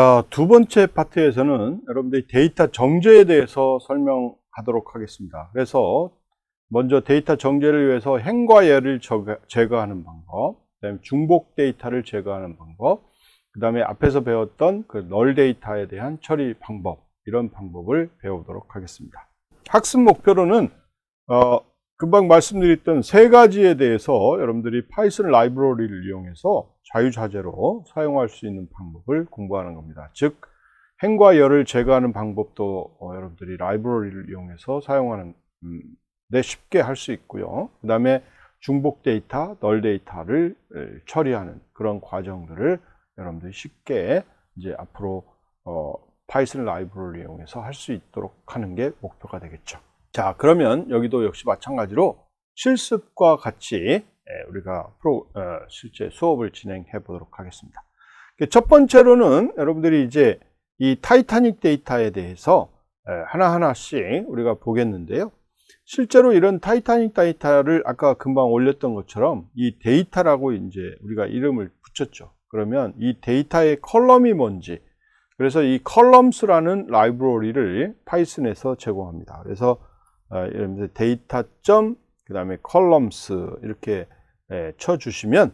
자, 두 번째 파트에서는 여러분들이 데이터 정제에 대해서 설명하도록 하겠습니다. 그래서 먼저 데이터 정제를 위해서 행과 예를 제거하는 방법, 그다음에 중복 데이터를 제거하는 방법, 그다음에 앞에서 배웠던 그 널 데이터에 대한 처리 방법 이런 방법을 배우도록 하겠습니다. 학습 목표로는 어, 금방 말씀드렸던 세 가지에 대해서 여러분들이 파이썬 라이브러리를 이용해서 자유자재로 사용할 수 있는 방법을 공부하는 겁니다. 즉 행과 열을 제거하는 방법도 어, 여러분들이 라이브러리를 이용해서 사용하는 음, 네, 쉽게 할 수 있고요. 그 다음에 중복 데이터, 널 데이터를 에, 처리하는 그런 과정들을 여러분들이 쉽게 이제 앞으로 어, 파이썬 라이브러리를 이용해서 할 수 있도록 하는 게 목표가 되겠죠. 자, 그러면 여기도 역시 마찬가지로 실습과 같이 에, 우리가 프로, 어, 실제 수업을 진행해 보도록 하겠습니다. 첫 번째로는 여러분들이 이제 이 타이타닉 데이터에 대해서 에, 하나하나씩 우리가 보겠는데요. 실제로 이런 타이타닉 데이터를 아까 금방 올렸던 것처럼 이 데이터라고 이제 우리가 이름을 붙였죠. 그러면 이 데이터의 컬럼이 뭔지 그래서 이 컬럼스라는 라이브러리를 파이썬에서 제공합니다. 그래서 어, 여러분들 데이터 점 그다음에 컬럼스 이렇게 예, 쳐주시면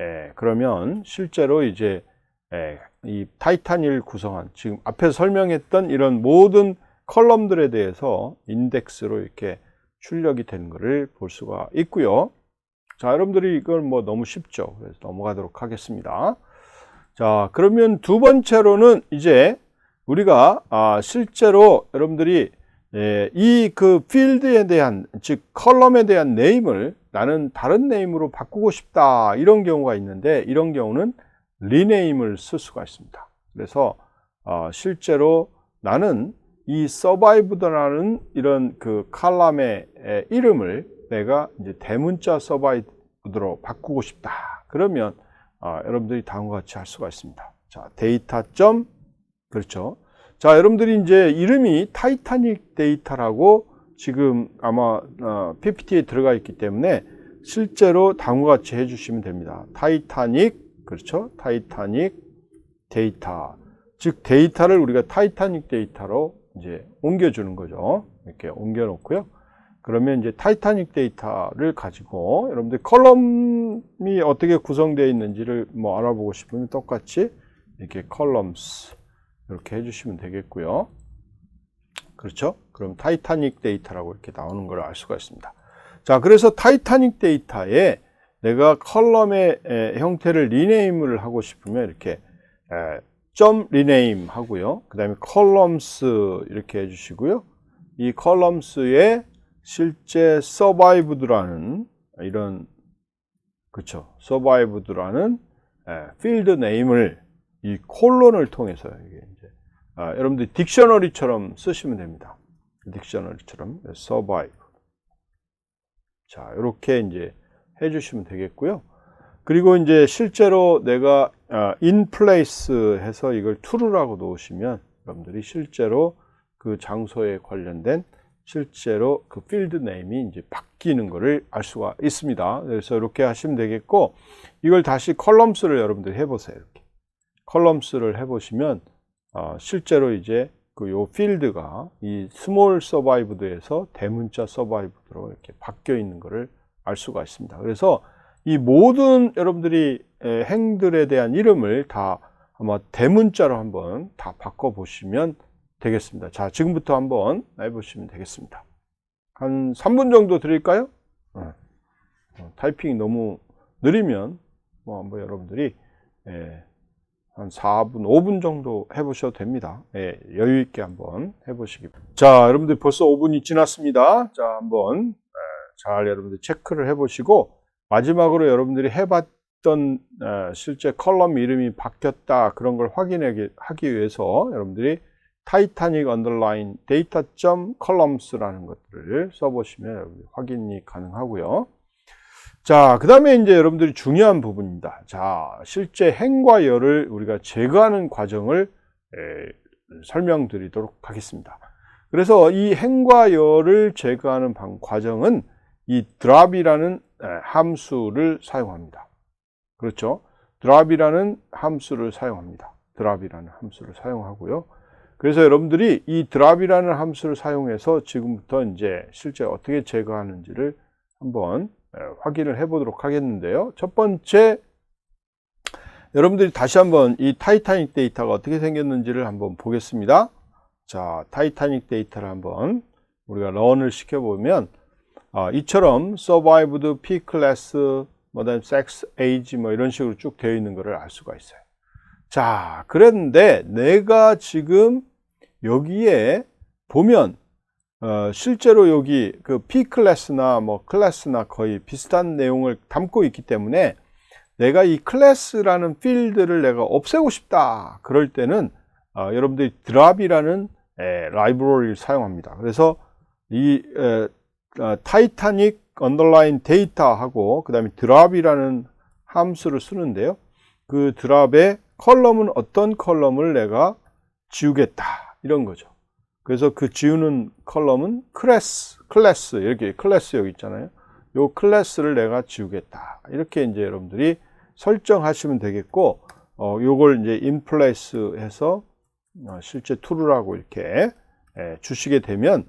예, 그러면 실제로 이제 예, 이 타이탄을 구성한 지금 앞에서 설명했던 이런 모든 컬럼들에 대해서 인덱스로 이렇게 출력이 되는 것을 볼 수가 있고요. 자, 여러분들이 이걸 뭐 너무 쉽죠. 그래서 넘어가도록 하겠습니다. 자, 그러면 두 번째로는 이제 우리가 아, 실제로 여러분들이 예, 이그 필드에 대한 즉 컬럼에 대한 네임을 나는 다른 네임으로 바꾸고 싶다 이런 경우가 있는데 이런 경우는 리네임을 쓸 수가 있습니다. 그래서 어, 실제로 나는 이 서바이브드라는 이런 그 칼럼의 에, 이름을 내가 이제 대문자 서바이브드로 바꾸고 싶다. 그러면 어, 여러분들이 다음과 같이 할 수가 있습니다. 자, 데이터 점 그렇죠. 자, 여러분들이 이제 이름이 타이타닉 데이터라고 지금 아마 어, PPT에 들어가 있기 때문에 실제로 다음과 같이 해주시면 됩니다. 타이타닉, 그렇죠? 타이타닉 데이터. 즉, 데이터를 우리가 타이타닉 데이터로 이제 옮겨주는 거죠. 이렇게 옮겨놓고요. 그러면 이제 타이타닉 데이터를 가지고 여러분들 컬럼이 어떻게 구성되어 있는지를 뭐 알아보고 싶으면 똑같이 이렇게 컬럼스 이렇게 해주시면 되겠고요. 그렇죠? 그럼 타이타닉 데이터라고 이렇게 나오는 걸 알 수가 있습니다. 자, 그래서 타이타닉 데이터에 내가 컬럼의 에, 형태를 리네임을 하고 싶으면 이렇게 에, 점 리네임 하고요. 그 다음에 컬럼스 이렇게 해주시고요. 이 컬럼스에 실제 서바이브드라는 이런 그렇죠. 서바이브드라는 필드 네임을 이 콜론을 통해서 이게 이제 아, 여러분들 딕셔너리처럼 쓰시면 됩니다. 딕셔너리처럼 survive. 자, 이렇게 이제 해주시면 되겠고요. 그리고 이제 실제로 내가 아, in place 해서 이걸 true라고 놓으시면 여러분들이 실제로 그 장소에 관련된 실제로 그 필드 네임이 이제 바뀌는 것을 알 수가 있습니다. 그래서 이렇게 하시면 되겠고 이걸 다시 컬럼스를 여러분들이 해보세요. 컬럼스를 해보시면 어, 실제로 이제 그 요 필드가 이 스몰 서바이브드에서 대문자 서바이브드로 이렇게 바뀌어 있는 것을 알 수가 있습니다. 그래서 이 모든 여러분들이 에, 행들에 대한 이름을 다 아마 대문자로 한번 다 바꿔 보시면 되겠습니다. 자, 지금부터 한번 해보시면 되겠습니다. 한 3분 정도 드릴까요? 어, 어, 타이핑이 너무 느리면 뭐 한번 여러분들이 예, 한 4분, 5분 정도 해보셔도 됩니다. 예, 여유 있게 한번 해보시기 바랍니다. 자, 여러분들 벌써 5분이 지났습니다. 자, 한번 예, 잘 여러분들 체크를 해보시고 마지막으로 여러분들이 해봤던 예, 실제 컬럼 이름이 바뀌었다 그런 걸 확인하기 하기 위해서 여러분들이 타이타닉 언더라인 데이터 점 컬럼스라는 것들을 써보시면 확인이 가능하고요. 자, 그 다음에 이제 여러분들이 중요한 부분입니다. 자, 실제 행과 열을 우리가 제거하는 과정을 에, 설명드리도록 하겠습니다. 그래서 이 행과 열을 제거하는 방, 과정은 이 드랍이라는 에, 함수를 사용합니다. 그렇죠? 드랍이라는 함수를 사용합니다. 드랍이라는 함수를 사용하고요. 그래서 여러분들이 이 드랍이라는 함수를 사용해서 지금부터 이제 실제 어떻게 제거하는지를 한번 에, 확인을 해 보도록 하겠는데요. 첫 번째 여러분들이 다시 한번 이 타이타닉 데이터가 어떻게 생겼는지를 한번 보겠습니다. 자, 타이타닉 데이터를 한번 우리가 런을 시켜보면 아, 이처럼 survived, P 클래스, 뭐 다음 sex, age 뭐 이런 식으로 쭉 되어 있는 것을 알 수가 있어요. 자, 그런데 내가 지금 여기에 보면 어, 실제로 여기 그 P 클래스나 뭐 클래스나 거의 비슷한 내용을 담고 있기 때문에 내가 이 클래스라는 필드를 내가 없애고 싶다. 그럴 때는 어, 여러분들이 드랍이라는 에, 라이브러리를 사용합니다. 그래서 이 에, 어, 타이타닉 언더라인 데이터하고 그 다음에 드랍이라는 함수를 쓰는데요. 그 드랍의 컬럼은 어떤 컬럼을 내가 지우겠다 이런 거죠. 그래서 그 지우는 컬럼은 클래스, 클래스 이렇게 클래스 여기 있잖아요. 요 클래스를 내가 지우겠다 이렇게 이제 여러분들이 설정하시면 되겠고 어 요걸 이제 인플레이스 해서 어, 실제 툴을하고 이렇게 예, 주시게 되면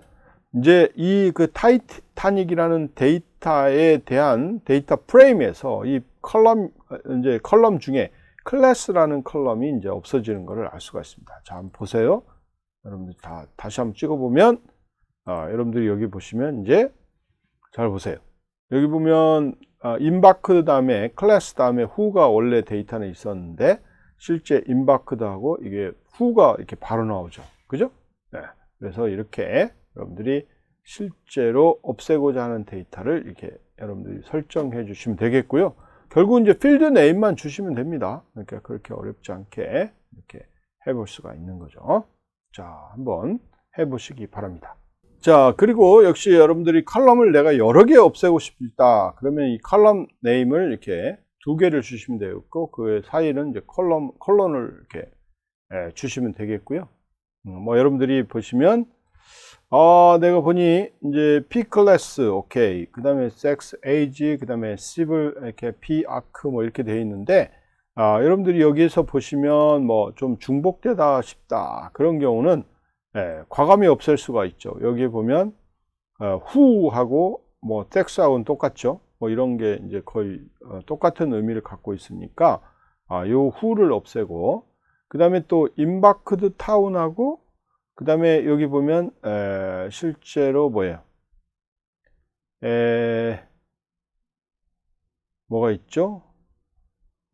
이제 이 그 타이타닉이라는 데이터에 대한 데이터 프레임에서 이 컬럼 이제 컬럼 중에 클래스라는 컬럼이 이제 없어지는 것을 알 수가 있습니다. 자, 한번 보세요. 여러분들 다 다시 한번 찍어 보면 아, 여러분들이 여기 보시면 이제 잘 보세요. 여기 보면 아, 인바크 다음에 클래스 다음에 후가 원래 데이터는 있었는데 실제 인바크드하고 이게 후가 이렇게 바로 나오죠. 그죠? 네. 그래서 이렇게 여러분들이 실제로 없애고자 하는 데이터를 이렇게 여러분들이 설정해 주시면 되겠고요. 결국 이제 필드 네임만 주시면 됩니다. 그러니까 그렇게 어렵지 않게 이렇게 해볼 수가 있는 거죠. 자, 한번 해보시기 바랍니다. 자, 그리고 역시 여러분들이 컬럼을 내가 여러 개 없애고 싶다. 그러면 이 컬럼 네임을 이렇게 두 개를 주시면 되겠고, 그 사이는 이제 컬럼, 컬럼을 이렇게 예, 주시면 되겠고요. 음, 뭐 여러분들이 보시면 아, 내가 보니 이제 P 클래스 오케이. 그 다음에 sex age, 그 다음에 civil 이렇게 P 아크 뭐 이렇게 되어 있는데 아, 여러분들이 여기에서 보시면 뭐 좀 중복되다 싶다. 그런 경우는 예, 과감히 없앨 수가 있죠. 여기에 보면 어, who하고 뭐 sex하고는 똑같죠. 뭐 이런 게 이제 거의 어, 똑같은 의미를 갖고 있으니까 아, 요 who를 없애고 그 다음에 또 인바크드 타운하고 그 다음에 여기 보면 에, 실제로 뭐예요? 에, 뭐가 있죠?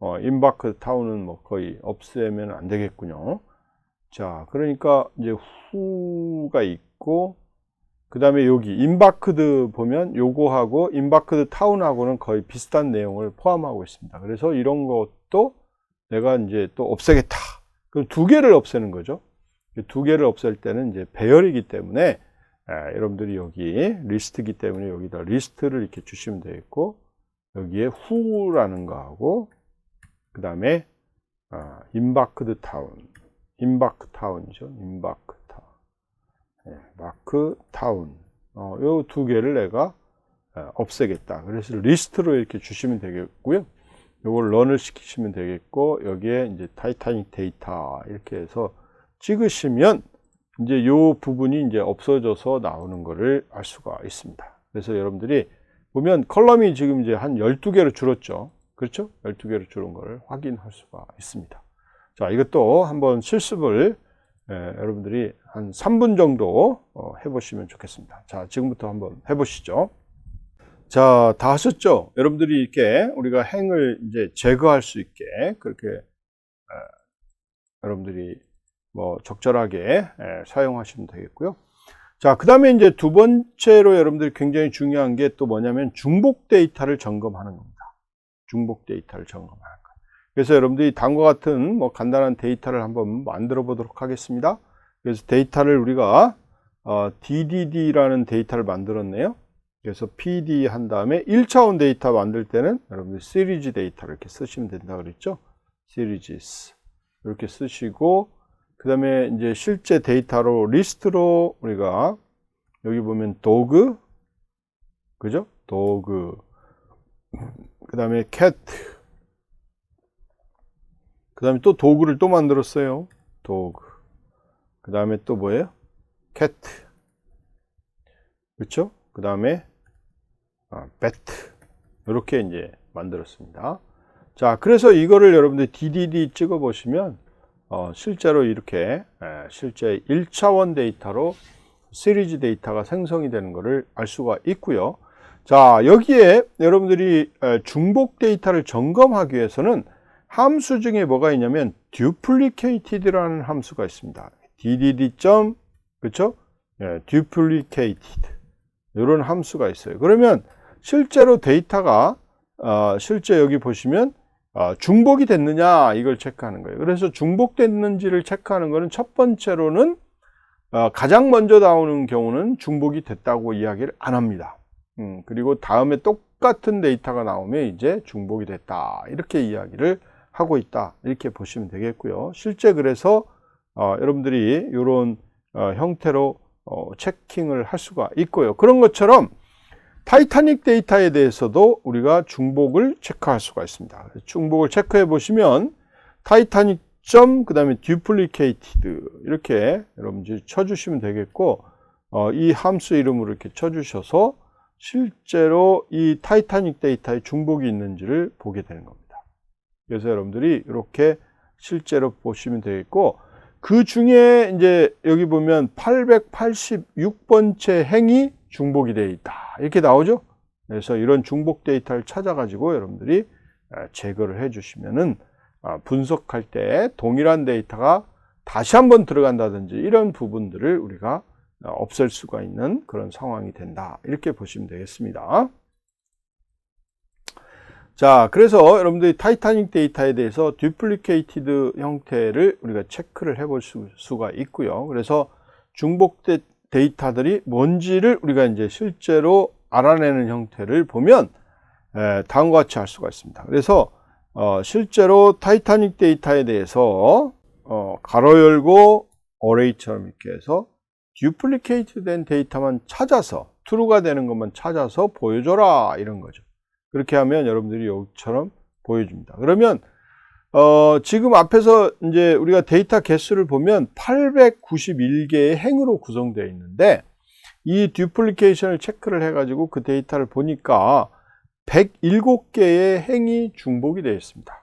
어, 인바크 타운은 뭐 거의 없애면 안 되겠군요. 자, 그러니까 이제 후가 있고 그 다음에 여기 인바크드 보면 요거하고 인바크드 타운하고는 거의 비슷한 내용을 포함하고 있습니다. 그래서 이런 것도 내가 이제 또 없애겠다. 그럼 두 개를 없애는 거죠. 두 개를 없앨 때는 이제 배열이기 때문에 아, 여러분들이 여기 리스트이기 때문에 여기다 리스트를 이렇게 주시면 되겠고 여기에 후라는 거하고 그 다음에 아, 인바크드 타운. 인바크 타운이죠. 인바크 타운 네, 마크 타운. 어, 요두 개를 내가 아, 없애겠다. 그래서 리스트로 이렇게 주시면 되겠고요. 요걸 런을 시키시면 되겠고 여기에 이제 타이타닉 데이터 이렇게 해서 찍으시면 이제 요 부분이 이제 없어져서 나오는 것을 알 수가 있습니다. 그래서 여러분들이 보면 컬럼이 지금 이제 한 12개로 줄었죠. 그렇죠? 12개로 줄은 것을 확인할 수가 있습니다. 자, 이것도 한번 실습을 에, 여러분들이 한 3분 정도 어, 해보시면 좋겠습니다. 자, 지금부터 한번 해보시죠. 자, 다 하셨죠? 여러분들이 이렇게 우리가 행을 이제 제거할 수 있게 그렇게 에, 여러분들이 뭐 적절하게 예, 사용하시면 되겠고요. 자, 그 다음에 이제 두 번째로 여러분들이 굉장히 중요한 게 또 뭐냐면 중복 데이터를 점검하는 겁니다. 중복 데이터를 점검하는 것. 그래서 여러분들이 다음과 같은 뭐 간단한 데이터를 한번 만들어 보도록 하겠습니다. 그래서 데이터를 우리가 어, DDD라는 데이터를 만들었네요. 그래서 PD 한 다음에 1차원 데이터 만들 때는 여러분들 시리즈 데이터를 이렇게 쓰시면 된다 그랬죠. 시리즈스 이렇게 쓰시고 그 다음에 이제 실제 데이터로 리스트로 우리가 여기 보면 도그 그죠? 도그 그 다음에 cat 그그 다음에 또 도구를 또 만들었어요. 도구. 그 다음에 또 뭐예요? cat. 그렇죠? 그 다음에 아, bat. 이렇게 이제 만들었습니다. 자, 그래서 이거를 여러분들 DDD 찍어 보시면 어, 실제로 이렇게 에, 실제 1차원 데이터로 시리즈 데이터가 생성이 되는 것을 알 수가 있고요. 자, 여기에 여러분들이 에, 중복 데이터를 점검하기 위해서는 함수 중에 뭐가 있냐면 duplicated라는 함수가 있습니다. ddd. 그렇죠? 예, duplicated. 이런 함수가 있어요. 그러면 실제로 데이터가 어, 실제 여기 보시면 어, 중복이 됐느냐 이걸 체크하는 거예요. 그래서 중복됐는지를 체크하는 것은 첫 번째로는 어, 가장 먼저 나오는 경우는 중복이 됐다고 이야기를 안 합니다. 음, 그리고 다음에 똑같은 데이터가 나오면 이제 중복이 됐다 이렇게 이야기를 하고 있다 이렇게 보시면 되겠고요. 실제 그래서 어, 여러분들이 이런 어, 형태로 어, 체킹을 할 수가 있고요. 그런 것처럼 타이타닉 데이터에 대해서도 우리가 중복을 체크할 수가 있습니다. 중복을 체크해 보시면 타이타닉 점 그 다음에 duplicated 이렇게 여러분들 쳐주시면 되겠고 어, 이 함수 이름으로 이렇게 쳐주셔서 실제로 이 타이타닉 데이터에 중복이 있는지를 보게 되는 겁니다. 그래서 여러분들이 이렇게 실제로 보시면 되겠고 그 중에 이제 여기 보면 886번째 행이 중복이 되어 있다. 이렇게 나오죠. 그래서 이런 중복 데이터를 찾아가지고 여러분들이 아, 제거를 해 주시면은 아, 분석할 때 동일한 데이터가 다시 한번 들어간다든지 이런 부분들을 우리가 아, 없앨 수가 있는 그런 상황이 된다. 이렇게 보시면 되겠습니다. 자, 그래서 여러분들이 타이타닉 데이터에 대해서 듀플리케이티드 형태를 우리가 체크를 해볼 수, 가 있고요. 그래서 중복 데이터들이 뭔지를 우리가 이제 실제로 알아내는 형태를 보면 에, 다음과 같이 할 수가 있습니다. 그래서 어, 실제로 타이타닉 데이터에 대해서 어, 가로 열고 어레이처럼 이렇게 해서 듀플리케이트 된 데이터만 찾아서 true가 되는 것만 찾아서 보여줘라 이런 거죠. 그렇게 하면 여러분들이 여기처럼 보여줍니다. 그러면 어, 지금 앞에서 이제 우리가 데이터 개수를 보면 891개의 행으로 구성되어 있는데 이 듀플리케이션을 체크를 해가지고 그 데이터를 보니까 107개의 행이 중복이 되어 있습니다.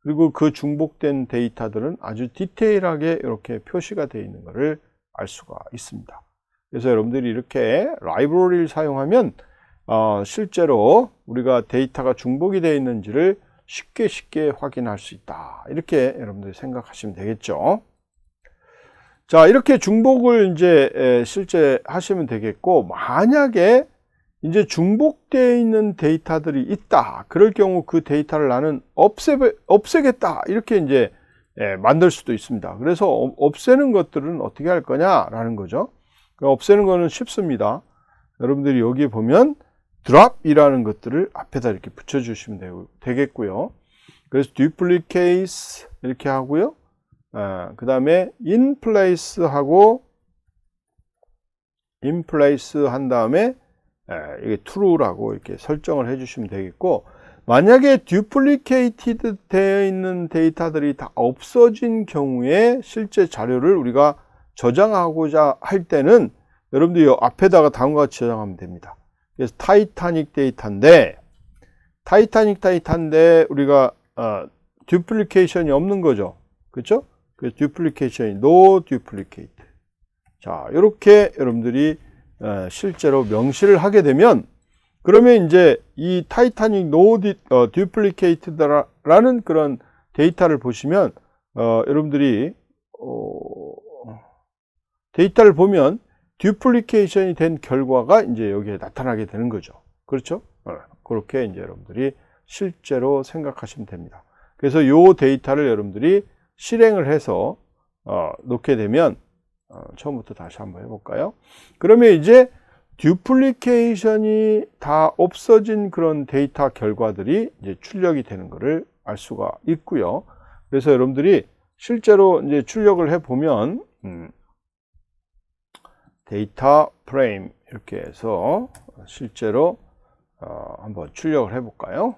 그리고 그 중복된 데이터들은 아주 디테일하게 이렇게 표시가 되어 있는 것을 알 수가 있습니다. 그래서 여러분들이 이렇게 라이브러리를 사용하면 어, 실제로 우리가 데이터가 중복이 되어 있는지를 쉽게 쉽게 확인할 수 있다. 이렇게 여러분들이 생각하시면 되겠죠. 자, 이렇게 중복을 이제 실제 하시면 되겠고, 만약에 이제 중복되어 있는 데이터들이 있다. 그럴 경우 그 데이터를 나는 없애, 없애겠다. 이렇게 이제 만들 수도 있습니다. 그래서 어, 없애는 것들은 어떻게 할 거냐라는 거죠. 그러니까 없애는 거는 쉽습니다. 여러분들이 여기 보면 드랍이라는 것들을 앞에다 이렇게 붙여주시면 되겠고요. 그래서 duplicate 이렇게 하고요. 아, 그 다음에 in place 하고 in place 한 다음에 아, 이게 true라고 이렇게 설정을 해주시면 되겠고 만약에 duplicated 되어 있는 데이터들이 다 없어진 경우에 실제 자료를 우리가 저장하고자 할 때는 여러분들이 앞에다가 다음과 같이 저장하면 됩니다. 그래서 타이타닉 데이터인데 타이타닉 데이터인데 우리가 어, 듀플리케이션이 없는 거죠. 그렇죠? 그 듀플리케이션이 no duplicate. 자, 이렇게 여러분들이 어, 실제로 명시를 하게 되면 그러면 이제 이 타이타닉 no 어, duplicated라는 그런 데이터를 보시면 어, 여러분들이 어, 데이터를 보면 듀플리케이션이 된 결과가 이제 여기에 나타나게 되는 거죠. 그렇죠? 어, 그렇게 이제 여러분들이 실제로 생각하시면 됩니다. 그래서 이 데이터를 여러분들이 실행을 해서 어, 놓게 되면 어, 처음부터 다시 한번 해볼까요? 그러면 이제 듀플리케이션이 다 없어진 그런 데이터 결과들이 이제 출력이 되는 것을 알 수가 있고요. 그래서 여러분들이 실제로 이제 출력을 해 보면 음, 데이터 프레임 이렇게 해서 실제로 어, 한번 출력을 해 볼까요?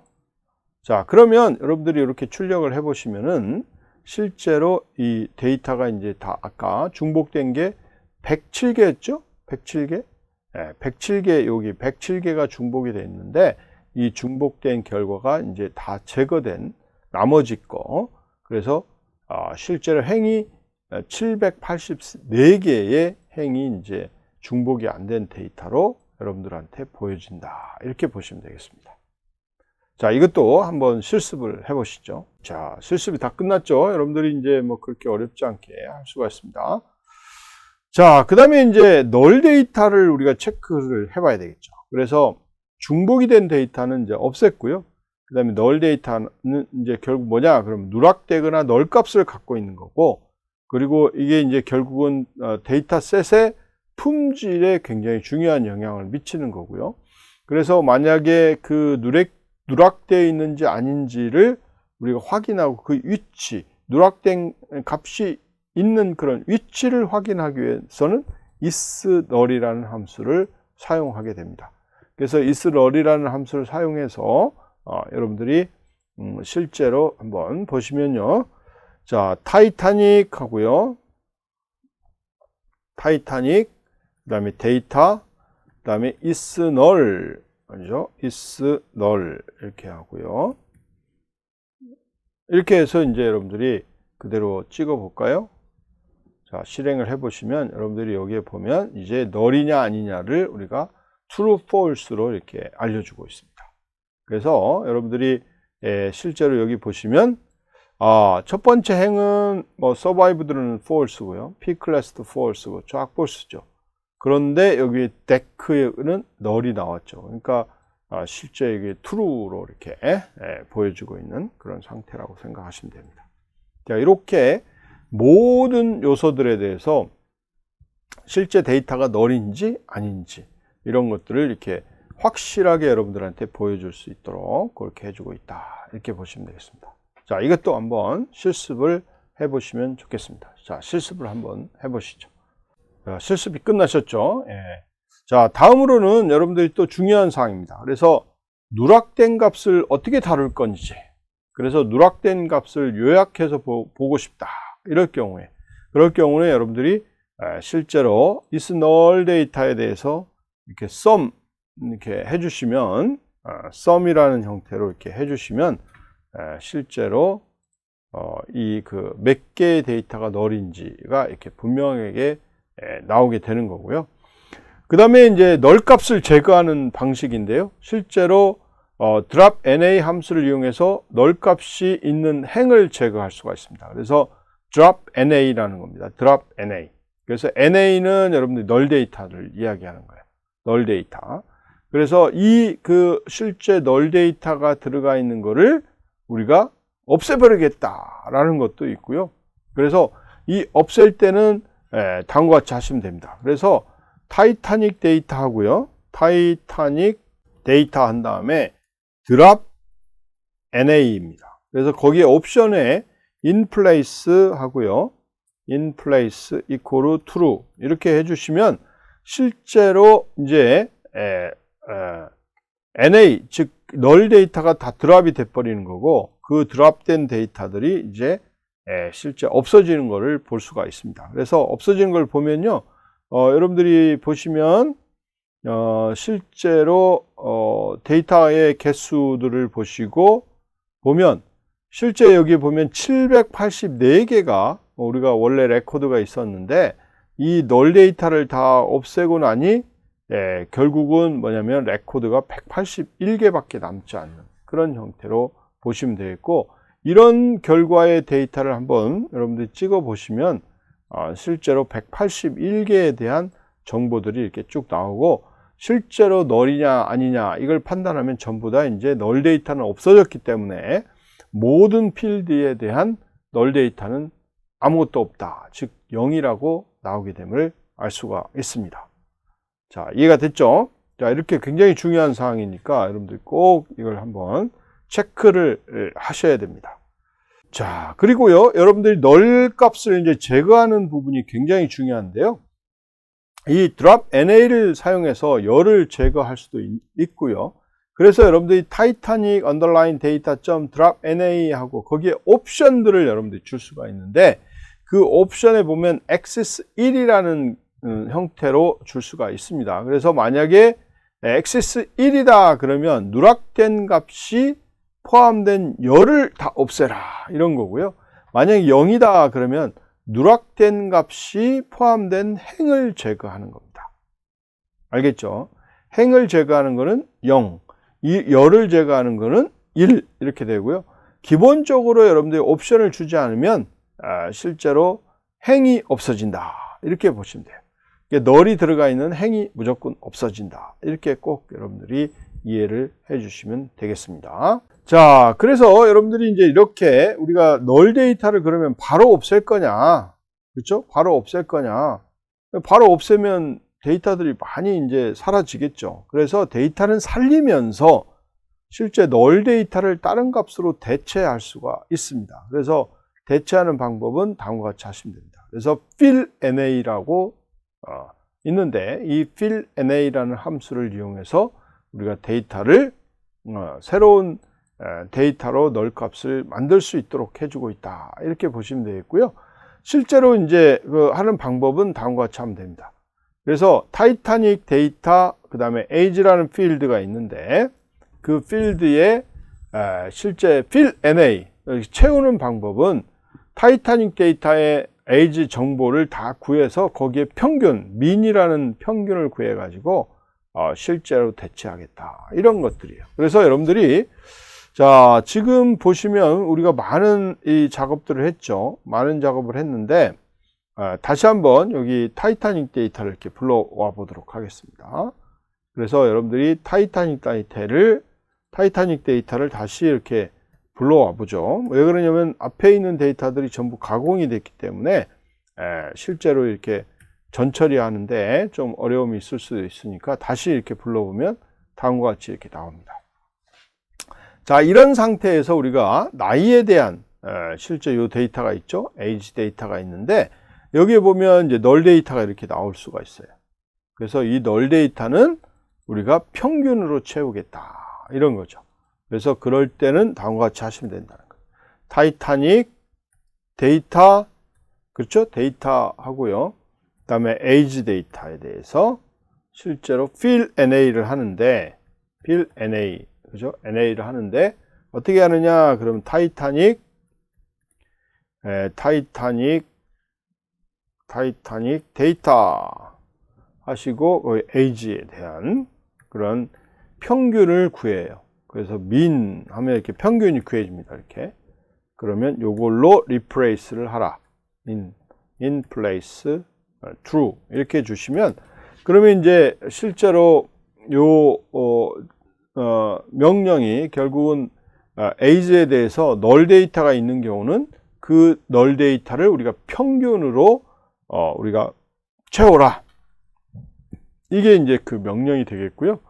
자, 그러면 여러분들이 이렇게 출력을 해 보시면은 실제로 이 데이터가 이제 다 아까 중복된 게 107개였죠? 107개? 예, 107개, 여기 107개가 중복이 돼 있는데 이 중복된 결과가 이제 다 제거된 나머지 거. 그래서 아, 실제로 행이 784개의 행이 이제 중복이 안 된 데이터로 여러분들한테 보여진다. 이렇게 보시면 되겠습니다. 자, 이것도 한번 실습을 해 보시죠. 자, 실습이 다 끝났죠? 여러분들이 이제 뭐 그렇게 어렵지 않게 할 수가 있습니다. 자, 그 다음에 이제 널 데이터를 우리가 체크를 해 봐야 되겠죠. 그래서 중복이 된 데이터는 이제 없앴고요. 그 다음에 널 데이터는 이제 결국 뭐냐? 그럼 누락되거나 널 값을 갖고 있는 거고, 그리고 이게 이제 결국은 어, 데이터셋의 품질에 굉장히 중요한 영향을 미치는 거고요. 그래서 만약에 그 누락, 누락되어 있는지 아닌지를 우리가 확인하고 그 위치, 누락된 값이 있는 그런 위치를 확인하기 위해서는 isNull이라는 함수를 사용하게 됩니다. 그래서 isNull이라는 함수를 사용해서 어, 여러분들이 음, 실제로 한번 보시면요. 자, 타이타닉 하고요. 타이타닉, 그 다음에 데이터, 그 다음에 isNull, 아니죠? isNull 이렇게 하고요. 이렇게 해서 이제 여러분들이 그대로 찍어 볼까요? 자, 실행을 해 보시면 여러분들이 여기에 보면 이제 널이냐 아니냐를 우리가 true, false로 이렇게 알려주고 있습니다. 그래서 여러분들이 예, 실제로 여기 보시면 아, 첫 번째 행은 뭐 survived는 false고요. p 클래스도 false고 쫙 false죠. 그런데 여기 dec는 null이 나왔죠. 그러니까 아, 실제 이게 true로 이렇게 예, 보여주고 있는 그런 상태라고 생각하시면 됩니다. 자, 이렇게 모든 요소들에 대해서 실제 데이터가 null인지 아닌지 이런 것들을 이렇게 확실하게 여러분들한테 보여줄 수 있도록 그렇게 해주고 있다. 이렇게 보시면 되겠습니다. 자, 이것도 한번 실습을 해보시면 좋겠습니다. 자, 실습을 한번 해보시죠. 자, 실습이 끝나셨죠? 예. 자, 다음으로는 여러분들이 또 중요한 사항입니다. 그래서 누락된 값을 어떻게 다룰 건지, 그래서 누락된 값을 요약해서 보, 고 싶다. 이럴 경우에, 그럴 경우에 여러분들이 실제로 isNull 데이터에 대해서 이렇게 sum 이렇게 해주시면 어, sum이라는 형태로 이렇게 해주시면 에, 실제로 어, 이그 몇 개의 데이터가 널인지가 이렇게 분명하게 에, 나오게 되는 거고요. 그 다음에 이제 널 값을 제거하는 방식인데요. 실제로 어, drop na 함수를 이용해서 널 값이 있는 행을 제거할 수가 있습니다. 그래서 drop na라는 겁니다. drop na. 그래서 na는 여러분들이 널 데이터를 이야기하는 거예요. 널 데이터. 그래서 이 그 실제 널 데이터가 들어가 있는 거를 우리가 없애버리겠다라는 것도 있고요. 그래서 이 없앨 때는 예, 다음과 같이 하시면 됩니다. 그래서 타이타닉 데이터 하고요. 타이타닉 데이터 한 다음에 드랍 NA입니다. 그래서 거기에 옵션에 place 하고요. place equal true 이렇게 해주시면 실제로 이제 에, 에, NA 즉 널 데이터가 다 드랍이 돼 버리는 거고 그 드랍된 데이터들이 이제 에, 실제 없어지는 것을 볼 수가 있습니다. 그래서 없어지는 걸 보면요, 어, 여러분들이 보시면 어, 실제로 어, 데이터의 개수들을 보시고 보면 실제 여기 보면 784개가 우리가 원래 레코드가 있었는데 이 널 데이터를 다 없애고 나니 예, 결국은 뭐냐면 레코드가 181개밖에 남지 않는 그런 형태로 보시면 되겠고 이런 결과의 데이터를 한번 여러분들이 찍어 보시면 어, 실제로 181개에 대한 정보들이 이렇게 쭉 나오고 실제로 널이냐 아니냐 이걸 판단하면 전부 다 이제 널 데이터는 없어졌기 때문에 모든 필드에 대한 널 데이터는 아무것도 없다 즉 0이라고 나오게 됨을 알 수가 있습니다 자, 이해가 됐죠? 자, 이렇게 굉장히 중요한 사항이니까 여러분들 꼭 이걸 한번 체크를 하셔야 됩니다. 자, 그리고요, 여러분들이 널 값을 이제 제거하는 부분이 굉장히 중요한데요. 이 drop NA를 사용해서 열을 제거할 수도 있고요. 그래서 여러분들이 타이타닉 언더라인 데이터 점 드랍 NA 하고 거기에 옵션들을 여러분들이 줄 수가 있는데 그 옵션에 보면 액세스 1이라는 음, 형태로 줄 수가 있습니다. 그래서 만약에 액세스 1이다 그러면 누락된 값이 포함된 열을 다 없애라 이런 거고요. 만약에 0이다 그러면 누락된 값이 포함된 행을 제거하는 겁니다. 알겠죠? 행을 제거하는 거는 0, 이 열을 제거하는 거는 1 이렇게 되고요. 기본적으로 여러분들이 옵션을 주지 않으면 아, 실제로 행이 없어진다 이렇게 보시면 돼요. 널이 들어가 있는 행이 무조건 없어진다 이렇게 꼭 여러분들이 이해를 해주시면 되겠습니다. 자, 그래서 여러분들이 이제 이렇게 우리가 널 데이터를 그러면 바로 없앨 거냐, 그렇죠? 바로 없앨 거냐? 바로 없애면 데이터들이 많이 이제 사라지겠죠. 그래서 데이터는 살리면서 실제 널 데이터를 다른 값으로 대체할 수가 있습니다. 그래서 대체하는 방법은 다음과 같이 하시면 됩니다. 그래서 fill NA라고 어, 있는데 이 fill NA라는 함수를 이용해서 우리가 데이터를 어, 새로운 에, 데이터로 널 값을 만들 수 있도록 해주고 있다. 이렇게 보시면 되겠고요. 실제로 이제 그 하는 방법은 다음과 같이 하면 됩니다. 그래서 타이타닉 데이터 그 다음에 age라는 필드가 있는데 그 필드에 에, 실제 fill NA 채우는 방법은 타이타닉 데이터의 age 정보를 다 구해서 거기에 평균, 민이라는 평균을 구해 가지고 어, 실제로 대체하겠다 이런 것들이에요. 그래서 여러분들이 자 지금 보시면 우리가 많은 이 작업들을 했죠. 많은 작업을 했는데 어, 다시 한번 여기 타이타닉 데이터를 이렇게 불러와 보도록 하겠습니다. 그래서 여러분들이 타이타닉 데이터를 타이타닉 데이터를 다시 이렇게 불러와 보죠. 왜 그러냐면 앞에 있는 데이터들이 전부 가공이 됐기 때문에 에, 실제로 이렇게 전처리 하는데 좀 어려움이 있을 수도 있으니까 다시 이렇게 불러보면 다음과 같이 이렇게 나옵니다. 자, 이런 상태에서 우리가 나이에 대한 에, 실제 이 데이터가 있죠. age 데이터가 있는데 여기에 보면 이제 널 데이터가 이렇게 나올 수가 있어요. 그래서 이 널 데이터는 우리가 평균으로 채우겠다. 이런 거죠. 그래서 그럴 때는 다음과 같이 하시면 된다는 거예요. 타이타닉 데이터 그렇죠? 데이터 하고요. 그 다음에 age 데이터에 대해서 실제로 fill NA를 하는데 fill NA 그죠? NA를 하는데 어떻게 하느냐? 그러면 타이타닉 에, 타이타닉 타이타닉 데이터 하시고 그 age에 대한 그런 평균을 구해요. 그래서 민 하면 이렇게 평균이 구해집니다. 이렇게. 그러면 요걸로 replace를 하라. in place true 이렇게 주시면 그러면 이제 실제로 요 어, 어, 명령이 결국은 어, age에 대해서 널 데이터가 있는 경우는 그 널 데이터를 우리가 평균으로 어, 우리가 채워라. 이게 이제 그 명령이 되겠고요.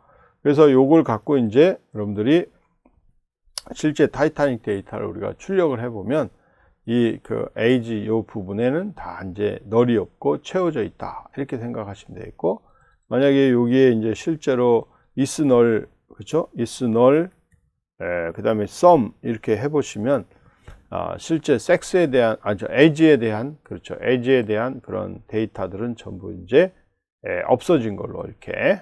그래서 요걸 갖고 이제 여러분들이 실제 타이타닉 데이터를 우리가 출력을 해보면 이 그 에이지 요 부분에는 다 이제 널이 없고 채워져 있다 이렇게 생각하시면 되겠고 만약에 여기에 이제 실제로 is 널 그렇죠 is 널 그 다음에 sum 이렇게 해보시면 아, 실제 섹스에 대한 아저 에이지에 대한 그렇죠 에이지에 대한 그런 데이터들은 전부 이제 에, 없어진 걸로 이렇게 에,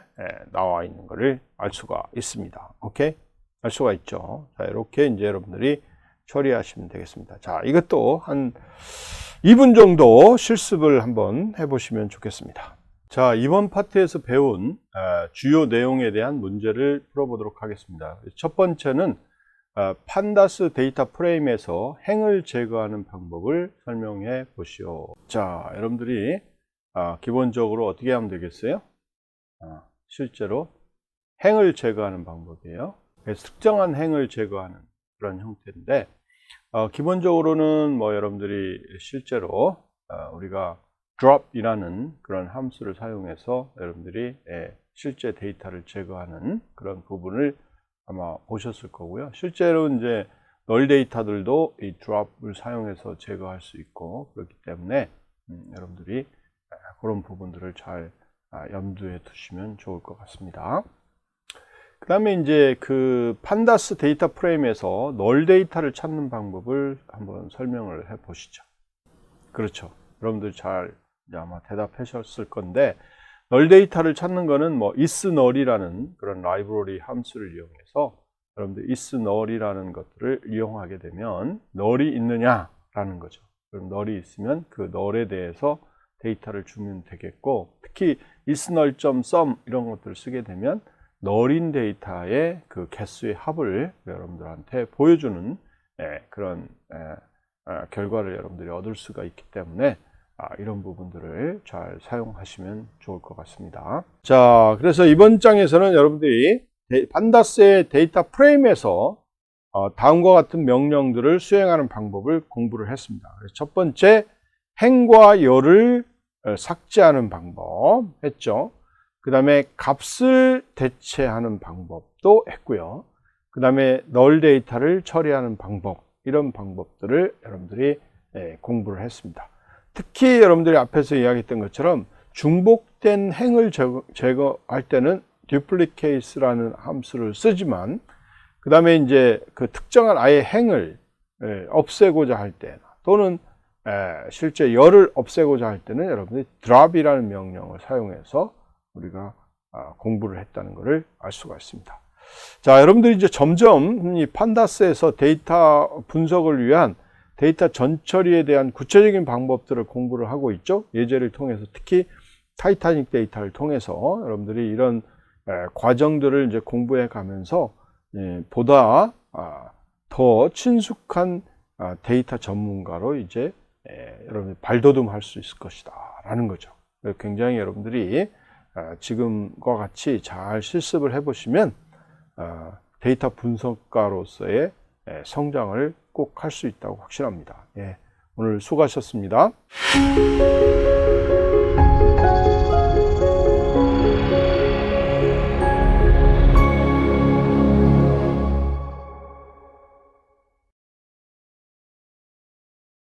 나와 있는 것을 알 수가 있습니다. 오케이? 알 수가 있죠. 자, 이렇게 이제 여러분들이 처리하시면 되겠습니다. 자, 이것도 한 2분 정도 실습을 한번 해보시면 좋겠습니다. 자, 이번 파트에서 배운 에, 주요 내용에 대한 문제를 풀어보도록 하겠습니다. 첫 번째는 어, 판다스 데이터 프레임에서 행을 제거하는 방법을 설명해 보시오. 자, 여러분들이 아, 기본적으로 어떻게 하면 되겠어요? 아, 실제로 행을 제거하는 방법이에요. 그래서 특정한 행을 제거하는 그런 형태인데 어, 기본적으로는 뭐 여러분들이 실제로 어, 우리가 drop이라는 그런 함수를 사용해서 여러분들이 예, 실제 데이터를 제거하는 그런 부분을 아마 보셨을 거고요. 실제로 이제 널 데이터들도 이 drop을 사용해서 제거할 수 있고 그렇기 때문에 음, 여러분들이 그런 부분들을 잘 아, 염두에 두시면 좋을 것 같습니다. 그 다음에 이제 그 판다스 데이터 프레임에서 널 데이터를 찾는 방법을 한번 설명을 해 보시죠. 그렇죠. 여러분들 잘 아마 대답하셨을 건데, 널 데이터를 찾는 거는 뭐 isNull이라는 그런 라이브러리 함수를 이용해서 여러분들 isNull이라는 것들을 이용하게 되면 널이 있느냐라는 거죠. 그럼 널이 있으면 그 널에 대해서 데이터를 주면 되겠고 특히 isNull.sum 이런 것들을 쓰게 되면 널인 데이터의 그 개수의 합을 여러분들한테 보여주는 예, 그런 예, 아, 결과를 여러분들이 얻을 수가 있기 때문에 아, 이런 부분들을 잘 사용하시면 좋을 것 같습니다. 자, 그래서 이번 장에서는 여러분들이 데- 판다스의 데이터 프레임에서 어, 다음과 같은 명령들을 수행하는 방법을 공부를 했습니다. 첫 번째, 행과 열을 어, 삭제하는 방법 했죠. 그 다음에 값을 대체하는 방법도 했고요. 그 다음에 널 데이터를 처리하는 방법, 이런 방법들을 여러분들이 예, 공부를 했습니다. 특히 여러분들이 앞에서 이야기했던 것처럼 중복된 행을 제거, 제거 할 때는 duplicate라는 함수를 쓰지만 그 다음에 이제 그 특정한 아예 행을 예, 없애고자 할 때 또는 에, 실제 열을 없애고자 할 때는 여러분들이 drop이라는 명령을 사용해서 우리가 아, 공부를 했다는 것을 알 수가 있습니다. 자, 여러분들이 이제 점점 이 판다스에서 데이터 분석을 위한 데이터 전처리에 대한 구체적인 방법들을 공부를 하고 있죠. 예제를 통해서 특히 타이타닉 데이터를 통해서 여러분들이 이런 에, 과정들을 이제 공부해 가면서 예, 보다 아, 더 친숙한 아, 데이터 전문가로 이제 에, 여러분이 발돋움할 수 있을 것이다 라는 거죠. 그래서 굉장히 여러분들이 아, 지금과 같이 잘 실습을 해보시면 아, 데이터 분석가로서의 에, 성장을 꼭 할 수 있다고 확신합니다. 예, 오늘 수고하셨습니다.